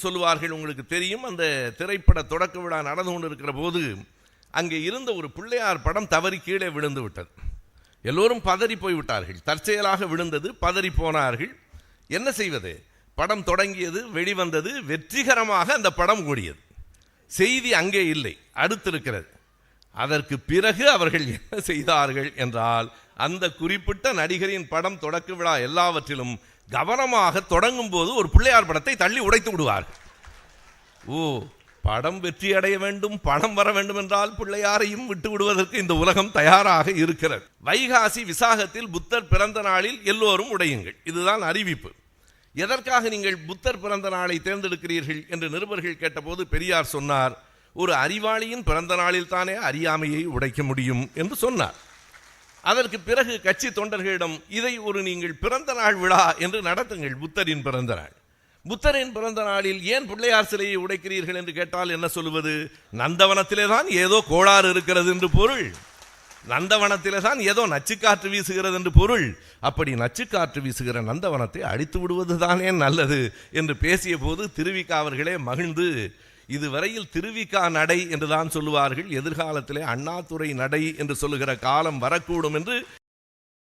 சொல்லுவார்கள் உங்களுக்கு தெரியும். அந்த திரைப்பட தொடக்க விழா நடந்து கொண்டிருக்கிற போது அங்கே இருந்த ஒரு பிள்ளையார் படம் தவறி கீழே விழுந்து விட்டது. எல்லோரும் பதறி போய்விட்டார்கள் தற்செயலாக விழுந்தது பதறி போனார்கள். என்ன செய்வது? படம் தொடங்கியது வெளிவந்தது வெற்றிகரமாக அந்த படம் ஓடியது. செய்தி அங்கே இல்லை அடுத்திருக்கிறது. அதற்கு பிறகு அவர்கள் என்ன செய்தார்கள் என்றால் அந்த குறிப்பிட்ட நடிகரின் படம் தொடக்க விழா எல்லாவற்றிலும் கவனமாக தொடங்கும் போது ஒரு பிள்ளையார் படத்தை தள்ளி உடைத்து விடுவார்கள் ஓ படம் வெற்றி அடைய வேண்டும் பணம் வர வேண்டும் என்றால் பிள்ளையாரையும் விட்டு விடுவதற்கு இந்த உலகம் தயாராக இருக்கிறது. வைகாசி விசாகத்தில் புத்தர் பிறந்த நாளில் எல்லோரும் உடையுங்கள். இதுதான் அறிவிப்பு. எதற்காக நீங்கள் புத்தர் பிறந்த நாளை தேர்ந்தெடுக்கிறீர்கள் என்று நிருபர்கள் கேட்டபோது பெரியார் சொன்னார் ஒரு அறிவாளியின் பிறந்த நாளில் தானே அறியாமையை உடைக்க முடியும் என்று சொன்னார். அதற்கு பிறகு கட்சி தொண்டர்களிடம் இதை ஒரு நீங்கள் பிறந்த நாள் விழா என்று நடத்துங்கள் புத்தரின் பிறந்த நாள். புத்தரின் பிறந்த நாளில் ஏன் பிள்ளையார் சிலையை உடைக்கிறீர்கள் என்று கேட்டால் என்ன சொல்லுவது? நந்தவனத்திலே தான் ஏதோ கோளாறு இருக்கிறது என்று பொருள். நந்தவனத்திலே தான் ஏதோ நச்சுக்காற்று வீசுகிறது என்று பொருள். அப்படி நச்சுக்காற்று வீசுகிற நந்தவனத்தை அழித்து விடுவது தானே நல்லது என்று பேசிய போது திருவிக்கா அவர்களே மகிழ்ந்து இதுவரையில் திருவிக்கா நடை என்றுதான் சொல்லுவார்கள். எதிர்காலத்திலே அண்ணாதுரை நடை என்று சொல்லுகிற காலம் வரக்கூடும் என்று